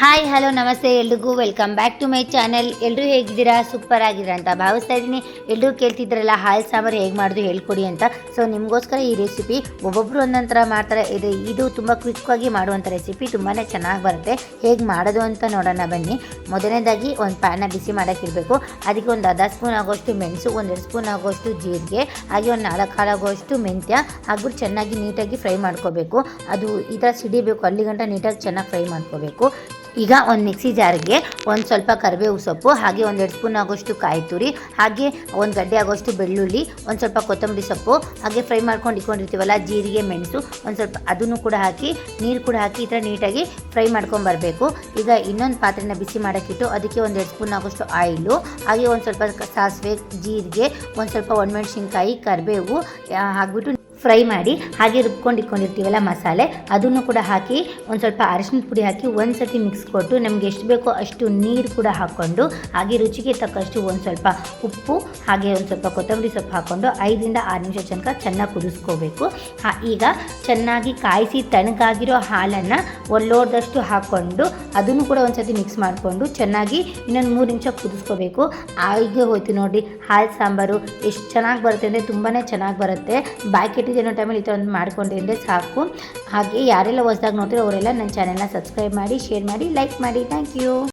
Hi hello ನಮಸ್ತೆ. ಎಲ್ರಿಗೂ welcome back to my channel ಎಲ್ಲರೂ ಹೇಗಿದ್ದೀರಾ? ಸೂಪರ್ ಆಗಿದ್ದೀರಾ ಅಂತ ಭಾವಿಸ್ತಾ ಇದ್ದೀನಿ. ಎಲ್ಲರೂ ಕೇಳ್ತಿದ್ರಲ್ಲ, ಹಾಲು ಸಾಂಬಾರು ಹೇಗೆ ಮಾಡೋದು ಹೇಳ್ಕೊಡಿ ಅಂತ. ಸೊ ನಿಮಗೋಸ್ಕರ ಈ ರೆಸಿಪಿ ಒಬ್ಬೊಬ್ಬರು ಒಂದೊಂಥರ ಮಾಡ್ತಾರೆ. ಇದು ಇದು ತುಂಬ ಕ್ವಿಕ್ಕಾಗಿ ಮಾಡುವಂಥ ರೆಸಿಪಿ ತುಂಬಾ ಚೆನ್ನಾಗಿ ಬರುತ್ತೆ. ಹೇಗೆ ಮಾಡೋದು ಅಂತ ನೋಡೋಣ ಬನ್ನಿ. ಮೊದಲನೇದಾಗಿ ಒಂದು ಪ್ಯಾನ ಬಿಸಿ ಮಾಡೋಕ್ಕಿರಬೇಕು ಅದಕ್ಕೆ ಒಂದು ಅರ್ಧ ಸ್ಪೂನ್ ಆಗೋಷ್ಟು ಮೆಣಸು ಒಂದೆರಡು ಸ್ಪೂನ್ ಆಗೋಷ್ಟು ಜೀರಿಗೆ, ಹಾಗೆ ಒಂದು ನಾಲ್ಕು ಕಾಲು ಆಗೋಷ್ಟು ಮೆಂತ್ಯ. ಹಾಕ್ಬಿಟ್ಟು ಚೆನ್ನಾಗಿ ನೀಟಾಗಿ ಫ್ರೈ ಮಾಡ್ಕೋಬೇಕು. ಅದು ಈ ಥರ ಸಿಡಿಬೇಕು. ಅಲ್ಲಿಗಂಟ ನೀಟಾಗಿ ಚೆನ್ನಾಗಿ ಫ್ರೈ ಮಾಡ್ಕೋಬೇಕು. ಈಗ ಒಂದು ಮಿಕ್ಸಿ ಜಾರಿಗೆ ಒಂದು ಸ್ವಲ್ಪ ಕರಿಬೇವು ಸೊಪ್ಪು, ಹಾಗೆ ಒಂದೆರಡು ಸ್ಪೂನ್ ಆಗೋಷ್ಟು ಕಾಯಿ ತುರಿ, ಹಾಗೆ ಒಂದು ಗಡ್ಡೆ ಆಗೋಷ್ಟು ಬೆಳ್ಳುಳ್ಳಿ, ಒಂದು ಸ್ವಲ್ಪ ಕೊತ್ತಂಬರಿ ಸೊಪ್ಪು, ಹಾಗೆ ಫ್ರೈ ಮಾಡ್ಕೊಂಡು ಇಟ್ಕೊಂಡಿರ್ತೀವಲ್ಲ ಜೀರಿಗೆ, ಮೆಣಸು, ಒಂದು ಸ್ವಲ್ಪ ಅದನ್ನು ಕೂಡ ಹಾಕಿ, ನೀರು ಕೂಡ ಹಾಕಿ ಈ ಥರ ನೀಟಾಗಿ ಫ್ರೈ ಮಾಡ್ಕೊಂಬರ್ಬೇಕು ಈಗ ಇನ್ನೊಂದು ಪಾತ್ರೆನ ಬಿಸಿ ಮಾಡೋಕ್ಕಿಟ್ಟು ಅದಕ್ಕೆ ಒಂದೆರಡು ಸ್ಪೂನ್ ಆಗೋಷ್ಟು ಆಯಿಲು, ಹಾಗೆ ಒಂದು ಸ್ವಲ್ಪ ಸಾಸಿವೆ, ಜೀರಿಗೆ, ಒಂದು ಸ್ವಲ್ಪ ಒಣಮೆಣ್ಸಿನ್ಕಾಯಿ, ಕರಿಬೇವು ಹಾಕ್ಬಿಟ್ಟು ಫ್ರೈ ಮಾಡಿ ಹಾಗೆ ರುಬ್ಕೊಂಡು ಇಟ್ಕೊಂಡಿರ್ತೀವಲ್ಲ ಮಸಾಲೆ, ಅದನ್ನು ಕೂಡ ಹಾಕಿ ಒಂದು ಸ್ವಲ್ಪ ಅರಿಶಿನ ಪುಡಿ ಹಾಕಿ ಒಂದು ಸತಿ ಮಿಕ್ಸ್ ಕೊಟ್ಟು ನಮಗೆ ಎಷ್ಟು ಬೇಕೋ ಅಷ್ಟು ನೀರು ಕೂಡ ಹಾಕ್ಕೊಂಡು ಹಾಗೆ ರುಚಿಗೆ ತಕ್ಕಷ್ಟು ಒಂದು ಸ್ವಲ್ಪ ಉಪ್ಪು, ಹಾಗೆ ಒಂದು ಸ್ವಲ್ಪ ಕೊತ್ತಂಬರಿ ಸೊಪ್ಪು ಹಾಕ್ಕೊಂಡು ಐದರಿಂದ ಆರು ನಿಮಿಷ ತನಕ ಚೆನ್ನಾಗಿ ಕುದಿಸ್ಕೋಬೇಕು. ಈಗ ಚೆನ್ನಾಗಿ ಕಾಯಿಸಿ ತಣ್ಣಗಾಗಿರೋ ಹಾಲನ್ನು ಒಳ್ಳೋದಷ್ಟು ಹಾಕ್ಕೊಂಡು ಅದನ್ನು ಕೂಡ ಒಂದು ಸತಿ ಮಿಕ್ಸ್ ಮಾಡಿಕೊಂಡು ಚೆನ್ನಾಗಿ ಇನ್ನೊಂದು ಮೂರು ನಿಮಿಷ ಕುದಿಸ್ಕೋಬೇಕು. ಆಗ ಹೋಯ್ತು ನೋಡಿ, ಹಾಲು ಸಾಂಬಾರು ಎಷ್ಟು ಚೆನ್ನಾಗಿ ಬರುತ್ತೆ ಅಂದರೆ ತುಂಬಾ ಚೆನ್ನಾಗಿ ಬರುತ್ತೆ. ಬಾಯಿ ಕೆಟ್ಟಿದ್ದೇನೋ ಟೈಮಲ್ಲಿ ಈ ಥರ ಒಂದು ಮಾಡ್ಕೊಂಡಿದ್ರೆ ಸಾಕು. ಹಾಗೆ ಯಾರೆಲ್ಲ ಹೊಸ್ದಾಗಿ ನೋಡ್ತೀರೋ ಅವರೆಲ್ಲ ನನ್ನ ಚಾನೆಲ್ನ ಸಬ್ಸ್ಕ್ರೈಬ್ ಮಾಡಿ ಶೇರ್ ಮಾಡಿ ಲೈಕ್ ಮಾಡಿ. Thank you